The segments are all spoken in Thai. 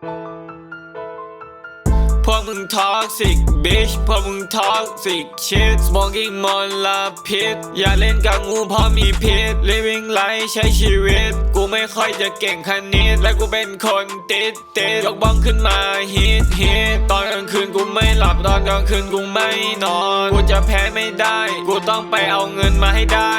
Thank you. วกมึงท็อกซิกบิชพวกมึงท็อกซิกชิด smoking มลาพิษอย่าเล่นกับงูเพราะมีพิษ living life ใช้ชีวิต กูไม่ค่อยจะเก่งคณิตและกูเป็นคนติดติดยกบ้องขึ้นมาฮิตฮิตตอนกลางคืนกูไม่หลับตอนกลางคืนกูไม่นอน กูจะแพ้ไม่ได้ กูต้องไปเอาเงินมาให้ได้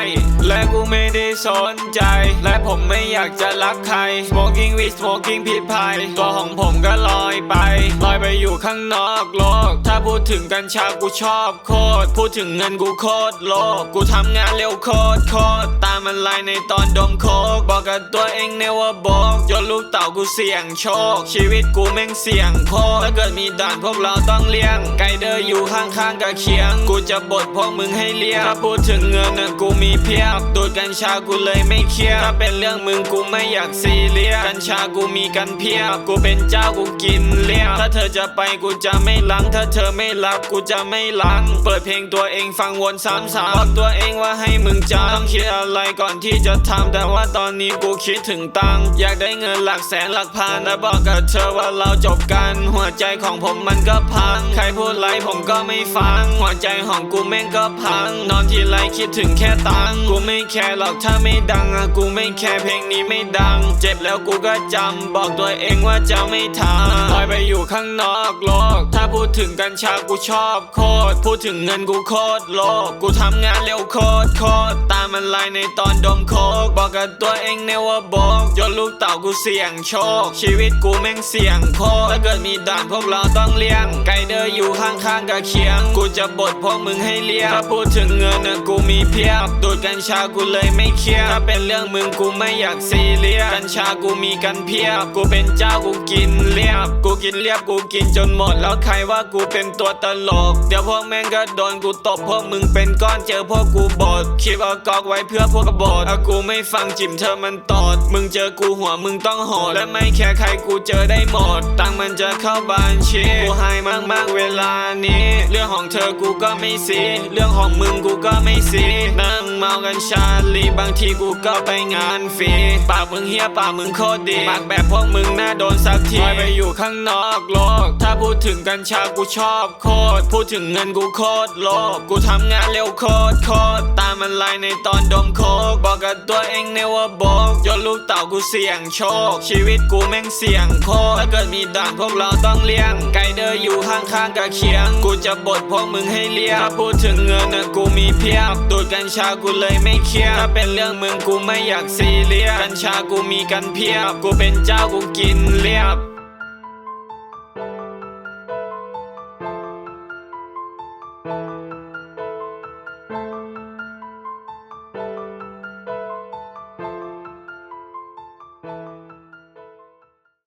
และกูไม่ได้สนใจ และผมไม่อยากจะรักใคร smoking weed smoking ผิดภัยตัวของผมก็ลอยไป ลอยไปอยู่ข้างนอกโลก ถ้าพูดถึงกัญชากูชอบโคตร พูดถึงเงินกูโคตรโลก กูทำงานเร็วโคตรโคตร มันไลน์ในตอนดมโคก บอกกับตัวเองเนว่าบอกยนลูกเต่ากูเสี่ยงโชค ชีวิตกูแม่งเสี่ยงโคตรถ้าเกิดมีด่านพวกเราต้องเลี้ยง ไกเดอร์อยู่ข้างๆกับเคียง กูจะบดพวกมึงให้เลี้ยงถ้าพูดถึงเงินน่ะกูมีเพียบ ดูดกัญชากูเลยไม่เครียดถ้าเป็นเรื่องมึงกูไม่อยากซีเรียสกัญชากูมีกันเพียบ กูเป็นเจ้ากูกินเลี้ยงถ้าเธอจะไปกูจะไม่ลังถ้าเธอไม่รักกูจะไม่ลังเปิดเพลงตัวเองฟังวนซ้ำๆบอกตัวเองว่าให้มึงจำต้องคิดอะไรก่อนที่จะทำแต่ว่าตอนนี้กูคิดถึงตังค์อยากได้เงินหลักแสนหลักพันและบอกกับเธอว่าเราจบกัน หัวใจของผมมันก็พัง ใครพูดไรผมก็ไม่ฟัง หัวใจของกูแม่งก็พัง นอนทีไรคิดถึงแค่ตังค์กูไม่แคร์หรอกถ้าไม่ดังอะกูไม่แคร์เพลงนี้ไม่ดัง เจ็บแล้วกูก็จำบอกตัวเองว่าจะไม่ทำ อยไปอยู่ข้างนอกโลก ถ้าพูดถึงกัญชากูชอบโคตร พูดถึงเงินกูโคตรโลก กูทำงานเร็วโคตรโคตร ตามมันไลน์ในตอนดมโคก บอกกับตัวเองเนว่าบอกยนลูกเต่ากูเสี่ยงโชค ชีวิตกูแม่งเสี่ยงโคตรถ้าเกิดมีด่านพวกเราต้องเลี้ยง ไกเดอร์อยู่ข้างๆกับเคียง กูจะบดพวกมึงให้เลี้ยง ถ้าพูดถึงเงินน่ะกูมีเพียบ ดูดกัญชากูเลยไม่เครียด ถ้าเป็นเรื่องมึงกูไม่อยากซีเรียส กัญชากูมีกันเพียบ กูเป็นเจ้ากูกินเรียบ กูกินินเรียบกูกินจนหมด แล้วใครว่ากูเป็นตัวตลก เดี๋ยวพวกแม่งก็โดนกูตบพวกมึงเป็นก้อนเจอพวกกูบดคิดว่ากอกไว้เพื่อพวกกบฏถ้ากูไม่ฟังจิมเธอมันตอดมึงเจอกูหัวมึงต้องหดและไม่แคร์ใครกูเจอได้หมด ตังมันจะเข้าบัญชีกูให้มากๆเวลานี้ เรื่องของเธอกูก็ไม่ซีเรื่องของมึงกูก็ไม่ซีนั่ง เมากันชาลีบางทีกูก็ไปงานฟรีปากมึงเฮียปากมึงโคตรดีปากแบบพวกมึงน่าโดนสักทีลอยไปอยู่ข้างนอกโลก ถ้าพูดถึงกัญชากูชอบโคตร พูดถึงเงินกูโคตรโลกกูทำงานเร็วโคตรโคตรตามันไลน์ในตอนดมโคกบอกกับตัวเองเนว่าบอกยนลูกเต่ากูเสี่ยงโชค ชีวิตกูแม่งเสี่ยงโคตรถ้าเกิดมีด่านพวกเราต้องเลี้ยง ไกเดอร์อยู่ข้างๆกับเคียง กูจะบดพวกมึงให้เลี้ยงถ้าพูดถึงเงินนะกูมีเพียบดูดกัญชากูเลยไม่เครียดถ้าเป็นเรื่องมึงกูไม่อยากซีเรียสกัญชากูมีกันเพียบ กูเป็นเจ้ากูกินเรียบ